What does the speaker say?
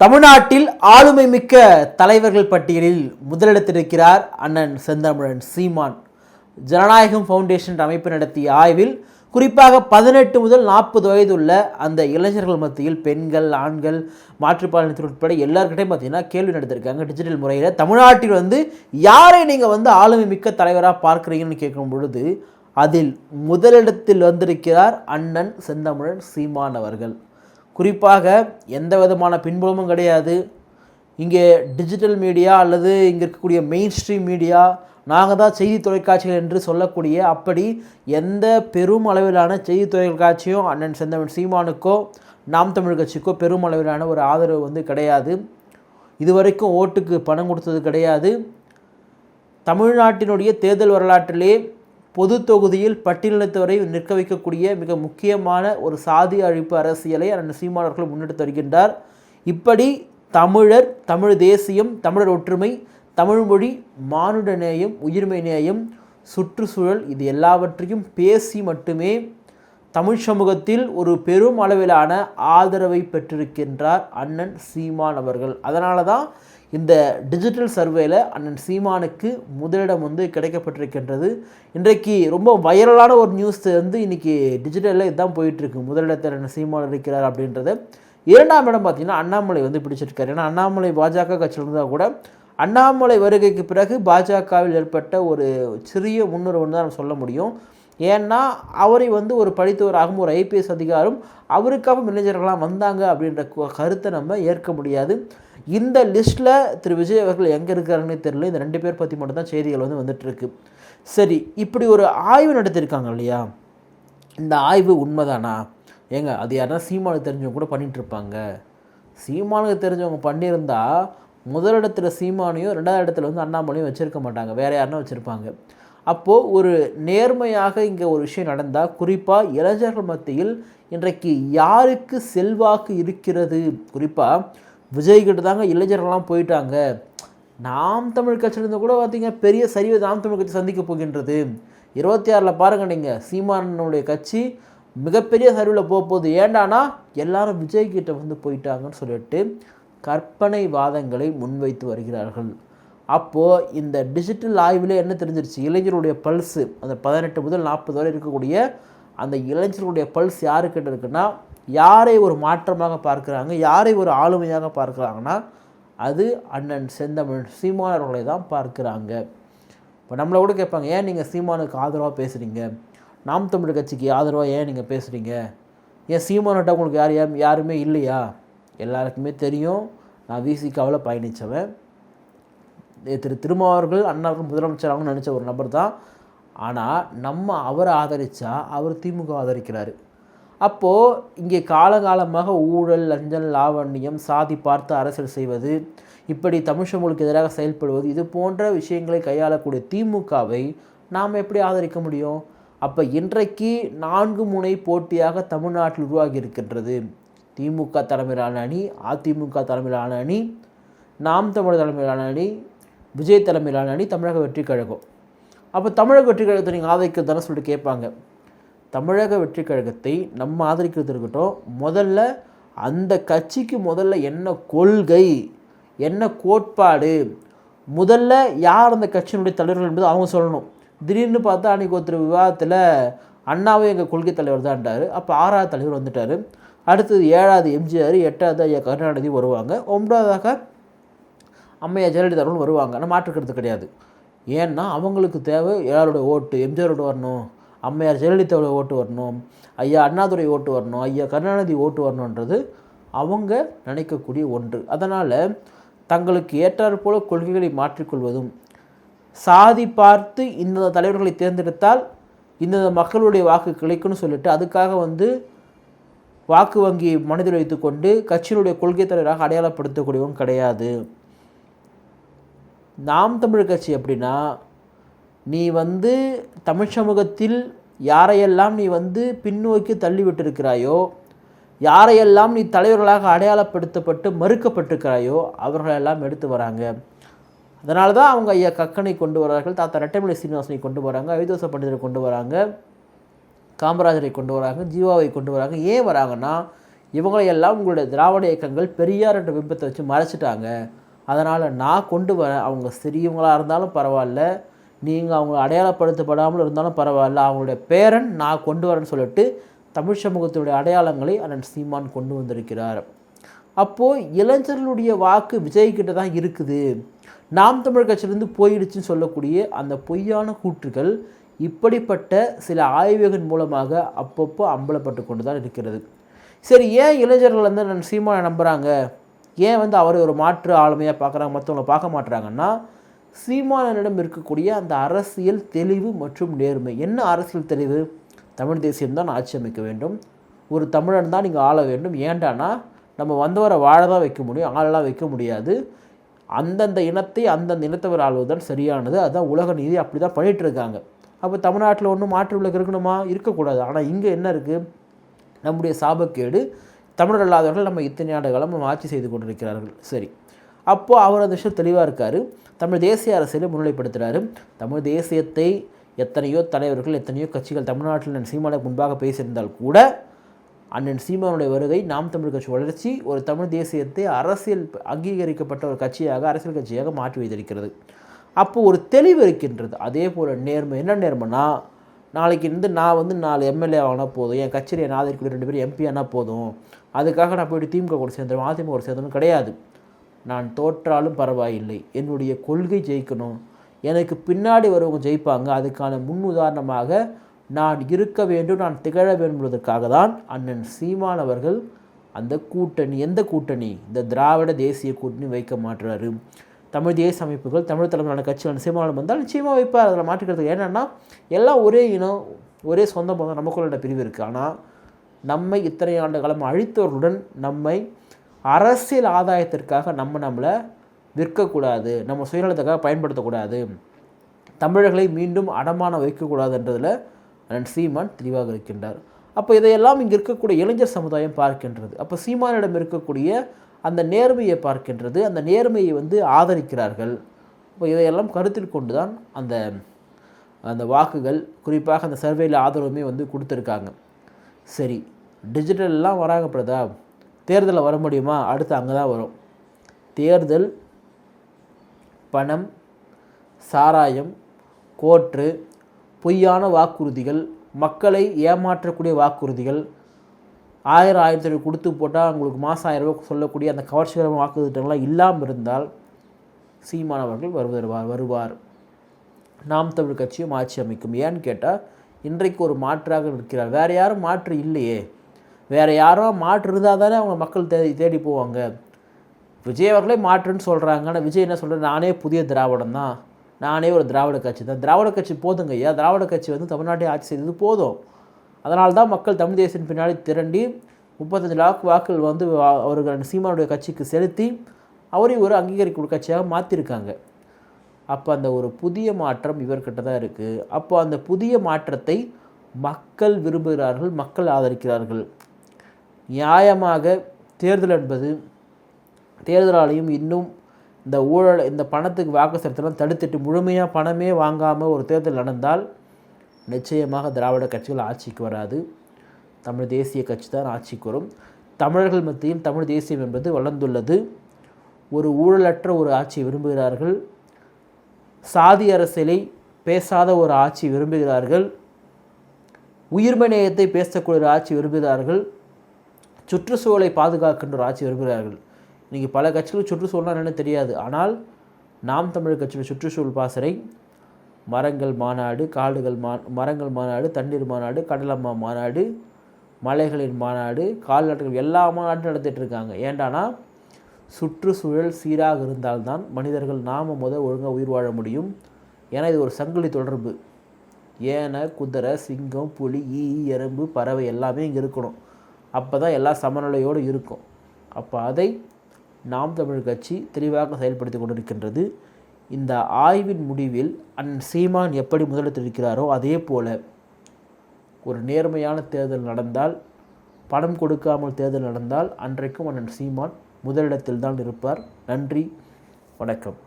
தமிழ்நாட்டில் ஆளுமை மிக்க தலைவர்கள் பட்டியலில் முதலிடத்திருக்கிறார் அண்ணன் செந்தமிழன் சீமான். ஜனநாயகம் ஃபவுண்டேஷன் அமைப்பு நடத்திய ஆய்வில் குறிப்பாக பதினெட்டு முதல் நாற்பது வயது உள்ள அந்த இளைஞர்கள் மத்தியில் பெண்கள் ஆண்கள் மாற்றுப்பாலினத்தினர் உட்பட எல்லாருக்கிட்டையும் பார்த்தீங்கன்னா கேள்வி நடத்திருக்காங்க டிஜிட்டல் முறையில் தமிழ்நாட்டில் வந்து யாரை நீங்கள் வந்து ஆளுமை மிக்க தலைவராக பார்க்குறீங்கன்னு கேட்கும் பொழுது அதில் முதலிடத்தில் வந்திருக்கிறார் அண்ணன் செந்தமிழன் சீமான் அவர்கள். குறிப்பாக எந்த விதமான பின்புலமும் கிடையாது. இங்கே டிஜிட்டல் மீடியா அல்லது இங்கே இருக்கக்கூடிய மெயின் ஸ்ட்ரீம் மீடியா நாங்கள் தான் செய்தி தொலைக்காட்சிகள் என்று சொல்லக்கூடிய அப்படி எந்த பெரும் அளவிலான செய்தி தொலைக்காட்சியும் அண்ணன் செந்தமன் சீமானுக்கோ நாம் தமிழ் கட்சிக்கோ பெரும் அளவிலான ஒரு ஆதரவு வந்து கிடையாது. இதுவரைக்கும் ஓட்டுக்கு பணம் கொடுத்தது கிடையாது. தமிழ்நாட்டினுடைய தேர்தல் வரலாற்றிலே பொது தொகுதியில் பட்டியலினத்தவரை நிற்க வைக்கக்கூடிய மிக முக்கியமான ஒரு சாதி அழிப்பு அரசியலை அண்ணன் சீமானவர்கள் முன்னெடுத்து வருகின்றார் இப்படி தமிழர் தமிழ் தேசியம் தமிழர் ஒற்றுமை தமிழ்மொழி மானுட நேயம் உயிர்மை நேயம் சுற்றுச்சூழல் இது எல்லாவற்றையும் பேசி மட்டுமே தமிழ் சமூகத்தில் ஒரு பெரும் அளவிலான ஆதரவை பெற்றிருக்கின்றார் அண்ணன் சீமான் அவர்கள். அதனால தான் இந்த டிஜிட்டல் சர்வேல அண்ணன் சீமானுக்கு முதலிடம் வந்து கிடைக்கப்பட்டிருக்கின்றது. இன்றைக்கு ரொம்ப வைரலான ஒரு நியூஸ் வந்து இன்னைக்கு டிஜிட்டலில் இதுதான் போயிட்டுருக்கு. முதலிடத்தில் அண்ணன் சீமான் இருக்கிறார் அப்படின்றது. இரண்டாம் இடம் பார்த்தீங்கன்னா அண்ணாமலை வந்து பிடிச்சிருக்காரு. ஏன்னா அண்ணாமலை பாஜக கட்சியில் இருந்தால் கூட அண்ணாமலை வருகைக்கு பிறகு பாஜகவில் ஏற்பட்ட ஒரு சிறிய முன்னுறவுன்னு தான் நம்ம சொல்ல முடியும். ஏன்னா அவரை வந்து ஒரு படித்தவராகவும் ஒரு ஐபிஎஸ் அதிகாரம் அவருக்காகவும் இளைஞர்களாம் வந்தாங்க அப்படின்ற கருத்தை நம்ம ஏற்க முடியாது. இந்த லிஸ்ட்டில் திரு. விஜய் அவர்கள் எங்கே இருக்காருன்னு தெரியல. இந்த ரெண்டு பேர் பற்றி மட்டும்தான் செய்திகள் வந்து வந்துட்டுருக்கு. சரி இப்படி ஒரு ஆய்வு நடத்தியிருக்காங்க இல்லையா? இந்த ஆய்வு உண்மைதானா? ஏங்க அது யாருன்னா சீமானுக்கு தெரிஞ்சவங்க கூட பண்ணிகிட்ருப்பாங்க சீமானுக்கு தெரிஞ்சவங்க முதல் இடத்துல சீமானையும் ரெண்டாவது இடத்துல வந்து அண்ணாமலையும் வச்சுருக்க மாட்டாங்க. வேறு யாருன்னா வச்சுருப்பாங்க. அப்போது ஒரு நேர்மையாக இங்கே ஒரு விஷயம் நடந்தால் குறிப்பாக இளைஞர்கள் மத்தியில் இன்றைக்கு யாருக்கு செல்வாக்கு இருக்கிறது? குறிப்பாக விஜய்கிட்ட தாங்க இளைஞர்கள்லாம் போயிட்டாங்க. நாம் தமிழ் கட்சியிலிருந்து கூட பார்த்திங்கன்னா பெரிய சரிவை நாம் தமிழ் கட்சி சந்திக்க போகின்றது. இருபத்தி ஆறில் பாருங்கள் நீங்கள் சீமானனுடைய கட்சி மிகப்பெரிய சரிவில் போக போகுது ஏண்டானா எல்லாரும் விஜய்கிட்ட வந்து போயிட்டாங்கன்னு சொல்லிட்டு கற்பனை வாதங்களை முன்வைத்து வருகிறார்கள். அப்போது இந்த டிஜிட்டல் ஆய்வில் என்ன தெரிஞ்சிருச்சு? இளைஞருடைய பல்ஸு அந்த பதினெட்டு முதல் நாற்பது வரை இருக்கக்கூடிய அந்த இளைஞர்களுடைய பல்ஸ் யாருக்கிட்ட இருக்குன்னா யாரை ஒரு மாற்றமாக பார்க்குறாங்க யாரை ஒரு ஆளுமையாக பார்க்குறாங்கன்னா அது அண்ணன் செந்தமிழ் சீமானவர்களை தான் பார்க்குறாங்க. இப்போ நம்மளை கூட கேட்பாங்க ஏன் நீங்கள் சீமானுக்கு ஆதரவாக பேசுகிறீங்க நாம் தமிழ் கட்சிக்கு ஆதரவாக ஏன் நீங்கள் பேசுகிறீங்க ஏன் சீமானிட்ட உங்களுக்கு யார் யார் யாருமே இல்லையா? எல்லாருக்குமே தெரியும். நான் விசிகாவில் பயணித்தவன் திரு திருமாவர்கள் அண்ணாவுக்கு முதலமைச்சராகவும் நினச்ச ஒரு நபர் தான். ஆனால் நம்ம அவரை ஆதரித்தா அவர் திமுக ஆதரிக்கிறார். அப்போது இங்கே காலகாலமாக ஊழல் லஞ்சம் லாவண்யம் சாதி பார்த்து அரசியல் செய்வது இப்படி தமிழ் எதிராக செயல்படுவது இது போன்ற விஷயங்களை கையாளக்கூடிய திமுகவை நாம் எப்படி ஆதரிக்க முடியும்? அப்போ இன்றைக்கு நான்கு முனை போட்டியாக தமிழ்நாட்டில் உருவாகி இருக்கின்றது. திமுக தலைமையிலான அணி அதிமுக தலைமையிலான அணி நாம் தமிழர் தலைமையிலான அணி விஜய் தலைமையிலான அணி தமிழக வெற்றி கழகம். அப்போ தமிழக வெற்றி கழகத்தை நீங்கள் ஆதரிக்கிறதானே சொல்லிட்டு கேட்பாங்க. தமிழக வெற்றி கழகத்தை நம்ம ஆதரிக்கிறது இருக்கட்டும். முதல்ல அந்த கட்சிக்கு முதல்ல என்ன கொள்கை என்ன கோட்பாடு முதல்ல யார் அந்த கட்சியினுடைய தலைவர்கள் என்பது அவங்க சொல்லணும். திடீர்னு பார்த்தா அன்றைக்கி ஒருத்தர் விவாதத்தில் அண்ணாவே எங்கள் கொள்கை தலைவர் தான்ட்டார் அப்போ ஆறாவது தலைவர் வந்துட்டார். அடுத்தது ஏழாவது எம்ஜிஆர் எட்டாவது ஐயா கருணாநிதி வருவாங்க. ஒன்பதாவதாக அம்மையா ஜெயலலிதா அவர்கள் வருவாங்க. ஆனால் மாற்றுக்கிறது கிடையாது. ஏன்னா அவங்களுக்கு தேவை யாரோட ஓட்டு? எம்ஜிஆரோட வரணும். அம்மையார் ஜெயலலிதாவோட ஓட்டு வரணும். ஐயா அண்ணாதுரை ஓட்டு வரணும். ஐயா கருணாநிதி ஓட்டு வரணுன்றது அவங்க நினைக்கக்கூடிய ஒன்று. அதனால் தங்களுக்கு ஏற்றாறு போல கொள்கைகளை மாற்றிக்கொள்வதும் சாதி பார்த்து இந்த தலைவர்களை தேர்ந்தெடுத்தால் இந்த மக்களுடைய வாக்கு கிடைக்கும்னு சொல்லிட்டு அதுக்காக வந்து வாக்கு வங்கி மனதில் வைத்துக்கொண்டு கட்சியினுடைய கொள்கை தலைவராக அடையாளப்படுத்தக்கூடியவங்க கிடையாது. நாம் தமிழ் கட்சி அப்படின்னா நீ வந்து தமிழ் சமூகத்தில் யாரையெல்லாம் நீ வந்து பின்னோக்கி தள்ளி விட்டிருக்கிறாயோ யாரையெல்லாம் நீ தலைவர்களாக அடையாளப்படுத்தப்பட்டு மறுக்கப்பட்டிருக்கிறாயோ அவர்களெல்லாம் எடுத்து வராங்க. அதனால தான் அவங்க ஐயா கக்கனை கொண்டு வரார்கள் தாத்தா ரெட்டைமலை சீனிவாசனை கொண்டு வராங்க அவிதோச பண்டிதரை கொண்டு வராங்க காமராஜரை கொண்டு வராங்க ஜீவாவை கொண்டு வராங்க. ஏன் வராங்கன்னா இவங்களையெல்லாம் உங்களுடைய திராவிட இயக்கங்கள் பெரியார் என்ற பிம்பத்தை வச்சு மறைச்சிட்டாங்க. அதனால் நான் கொண்டு வரேன் அவங்க சிறியவங்களாக இருந்தாலும் பரவாயில்ல. நீங்கள் அவங்க அடையாளப்படுத்தப்படாமல் இருந்தாலும் பரவாயில்ல. அவங்களுடைய பேரன் நான் கொண்டு வரேன்னு சொல்லிட்டு தமிழ் சமூகத்தினுடைய அடையாளங்களை அண்ணன் சீமான் கொண்டு வந்திருக்கிறார். அப்போது இளைஞர்களுடைய வாக்கு விஜய்கிட்ட தான் இருக்குது. நாம் தமிழ் கட்சியிலேருந்து போயிடுச்சுன்னு சொல்லக்கூடிய அந்த பொய்யான கூற்றுகள் இப்படிப்பட்ட சில ஆய்வுகள் மூலமாக அப்பப்போ அம்பலப்பட்டு கொண்டு தான் இருக்கிறது. சரி ஏன் இளைஞர்கள் வந்து நான் சீமானை நம்புகிறாங்க ஏன் வந்து அவரை ஒரு மாற்று ஆளுமையாக பார்க்குறாங்க மற்றவங்களை பார்க்க மாட்டுறாங்கன்னா சீமானனிடம் இருக்கக்கூடிய அந்த அரசியல் தெளிவு மற்றும் நேர்மை. என்ன அரசியல் தெளிவு? தமிழ் தேசியம் தான் ஆட்சி அமைக்க வேண்டும். ஒரு தமிழன் தான் நீங்கள் ஆள வேண்டும். ஏண்டானா நம்ம வந்தவரை வாழ தான் வைக்க முடியும் ஆளெல்லாம் வைக்க முடியாது. அந்தந்த இனத்தை அந்தந்த இனத்தவர் ஆள்வதுதான் சரியானது. அதுதான் உலக நீதி அப்படி தான் பண்ணிகிட்டு இருக்காங்க. அப்போ தமிழ்நாட்டில் ஒன்றும் மாற்று விலக்கு இருக்கணுமா? இருக்கக்கூடாது. ஆனால் இங்கே என்ன இருக்குது நம்முடைய சாபக்கேடு தமிழர் அல்லாதவர்கள் நம்ம இத்தனை ஆண்டு காலம் நம்ம ஆட்சி செய்து கொண்டிருக்கிறார்கள். சரி. அப்போது அவர் அந்த விஷயம் தெளிவாக இருக்கார். தமிழ் தேசிய அரசியலை முன்னிலைப்படுத்துகிறாரு தமிழ் தேசியத்தை எத்தனையோ தலைவர்கள் எத்தனையோ கட்சிகள் தமிழ்நாட்டில் சீமானுக்கு முன்பாக பேசியிருந்தால் கூட அண்ணன் சீமானுடைய வருகை நாம் தமிழ் கட்சி வளர்ச்சி ஒரு தமிழ் தேசியத்தை அரசியல் அங்கீகரிக்கப்பட்ட ஒரு கட்சியாக அரசியல் கட்சியாக மாற்றி வைத்திருக்கிறது. அப்போது ஒரு தெளிவு இருக்கின்றது. அதே போல் நேர்மை என்ன நேர்மைனா நாளைக்கு இருந்து நான் வந்து நாலு எம்எல்ஏ ஆனால் போதும். என் கட்சியில் என் ஆதரிக்கூடிய ரெண்டு பேரும் எம்பி ஆனால் போதும். அதுக்காக நான் போய்ட்டு திமுக கூட சேர்ந்துடும் அதிமுக கூட சேர்ந்தனும் கிடையாது. நான் தோற்றாலும் பரவாயில்லை. என்னுடைய கொள்கை ஜெயிக்கணும். எனக்கு பின்னாடி வரவங்க ஜெயிப்பாங்க. அதுக்கான முன் உதாரணமாக நான் இருக்க வேண்டும் நான் திகழ வேண்டும் தான் அண்ணன் சீமான் அவர்கள் அந்த கூட்டணி எந்த கூட்டணி? இந்த திராவிட தேசிய கூட்டணி வைக்க மாட்டுறாரு தமிழ் தேசிய அமைப்புகள் தமிழ் தலைமையிலான கட்சிகள் சீமானம் வந்தால் நிச்சயமாக வைப்பார் அதில் மாற்றிக்கிறதுக்கு என்னென்னா எல்லாம் ஒரே இனம் ஒரே சொந்த பந்தம் நமக்குள்ள பிரிவு இருக்குது ஆனால் நம்மை இத்தனை ஆண்டு காலம் அழித்தவர்களுடன் நம்மை அரசியல் ஆதாயத்திற்காக நம்ம நம்மளை விற்கக்கூடாது நம்ம சுயநலத்துக்காக பயன்படுத்தக்கூடாது தமிழர்களை மீண்டும் அடமானம் வைக்கக்கூடாதுன்றதில் அண்ணன் சீமான் தெளிவாக இருக்கின்றார். அப்போ இதையெல்லாம் இங்கே இருக்கக்கூடிய இளைஞர் சமுதாயம் பார்க்கின்றது. அப்போ சீமானிடம் இருக்கக்கூடிய அந்த நேர்மையை பார்க்கின்றது அந்த நேர்மையை வந்து ஆதரிக்கிறார்கள். இப்போ இதையெல்லாம் கருத்தில் கொண்டு தான் அந்த அந்த வாக்குகள் குறிப்பாக அந்த சர்வேயில் ஆதரவுமே வந்து கொடுத்துருக்காங்க. சரி டிஜிட்டல்லாம் வராங்க பிரதாப் தேர்தலில் வர முடியுமா? அடுத்து அங்கே தான் வரும். தேர்தல் பணம் சாராயம் கோற்று பொய்யான வாக்குறுதிகள் மக்களை ஏமாற்றக்கூடிய வாக்குறுதிகள் ஆயிரம் ஆயிரத்தி ஐநூறு கொடுத்து போட்டால் உங்களுக்கு மாதம் ஆயிரம் ரூபாய் சொல்லக்கூடிய அந்த கவர்ச்சிகரமான திட்டங்கள்லாம் இல்லாமல் இருந்தால் சீமானவர்கள் வருவார் வருவார். நாம் தமிழ் கட்சியும் ஆட்சி அமைக்கும். ஏன்னு கேட்டால் இன்றைக்கு ஒரு மாற்றாக இருக்கிறார் வேறு யாரும் மாற்று இல்லையே. வேறு யாரும் மாற்று இருந்தால் தானே அவங்க மக்கள் தேடி தேடி போவாங்க. விஜய் அவர்களே மாற்றுன்னு சொல்கிறாங்க ஆனால் விஜய் என்ன சொல்கிறேன் நானே புதிய திராவிடம் தான். நானே ஒரு திராவிட கட்சி தான். திராவிட கட்சி போதுங்க ஐயா. திராவிட கட்சி வந்து தமிழ்நாட்டை ஆட்சி செய்தது போதும். அதனால் தான் மக்கள் தமிழ் தேசியின் பின்னாடி திரண்டி முப்பத்தஞ்சு லாக் வாக்குகள் வந்து அவர்கள் சீமானுடைய கட்சிக்கு செலுத்தி அவரையும் ஒரு அங்கீகரிக்கக்கூடிய கட்சியாக மாற்றிருக்காங்க அப்போ அந்த ஒரு புதிய மாற்றம் இவர்கிட்ட தான் இருக்குது அப்போ அந்த புதிய மாற்றத்தை மக்கள் விரும்புகிறார்கள் மக்கள் ஆதரிக்கிறார்கள். நியாயமாக தேர்தல் என்பது தேர்தலாலையும் இன்னும் இந்த ஊழல் இந்த பணத்துக்கு வாக்கு செலுத்தலாம் தடுத்துட்டு முழுமையாக பணமே வாங்காமல் ஒரு தேர்தல் நடந்தால் நிச்சயமாக திராவிட கட்சிகள் ஆட்சிக்கு வராது. தமிழ் தேசிய கட்சி தான் ஆட்சிக்கு வரும். தமிழர்கள் மத்தியில் தமிழ் தேசியம் என்பது வளர்ந்துள்ளது. ஒரு ஊழலற்ற ஒரு ஆட்சி விரும்புகிறார்கள். சாதி அரசியலை பேசாத ஒரு ஆட்சி விரும்புகிறார்கள். உயிர்மை நேயத்தை பேசக்கூடிய ஒரு ஆட்சி விரும்புகிறார்கள். சுற்றுச்சூழலை பாதுகாக்கின்ற ஒரு ஆட்சி விரும்புகிறார்கள். இன்றைக்கி பல கட்சிகள் சுற்றுச்சூழல்னால் என்னென்னு தெரியாது. ஆனால் நாம் தமிழ் கட்சியில் சுற்றுச்சூழல் பாசறை மரங்கள் மாநாடு காடுகள் மா மரங்கள் மாநாடு தண்ணீர் மாநாடு கடலம்மா மாநாடு மலைகளின் மாநாடு கால்நாட்டுகள் எல்லா மாநாட்டும் நடத்திட்டு இருக்காங்க ஏண்டானா சுற்றுச்சூழல் சீராக இருந்தால்தான் மனிதர்கள் நாம் முத ஒழுங்காக உயிர் வாழ முடியும். ஏன்னா இது ஒரு சங்கிலி தொடர்பு. ஏனை குதிரை சிங்கம் புலி ஈ எறும்பு பறவை எல்லாமே இங்கே இருக்கணும். அப்போ தான் எல்லா சமநிலையோடு இருக்கும். அப்போ அதை நாம் தமிழ் கட்சி தெளிவாக செயல்படுத்தி கொண்டிருக்கின்றது. இந்த ஆய்வின் முடிவில் அன் சீமான் எப்படி முதலிட்டிருக்கிறாரோ அதே போல் ஒரு நேர்மையான தேர்தல் நடந்தால் பணம் கொடுக்காமல் தேர்தல் நடந்தால் அன்றைக்கும் அண்ணன் சீமான் முதலிடத்தில் தான் இருப்பார். நன்றி வணக்கம்.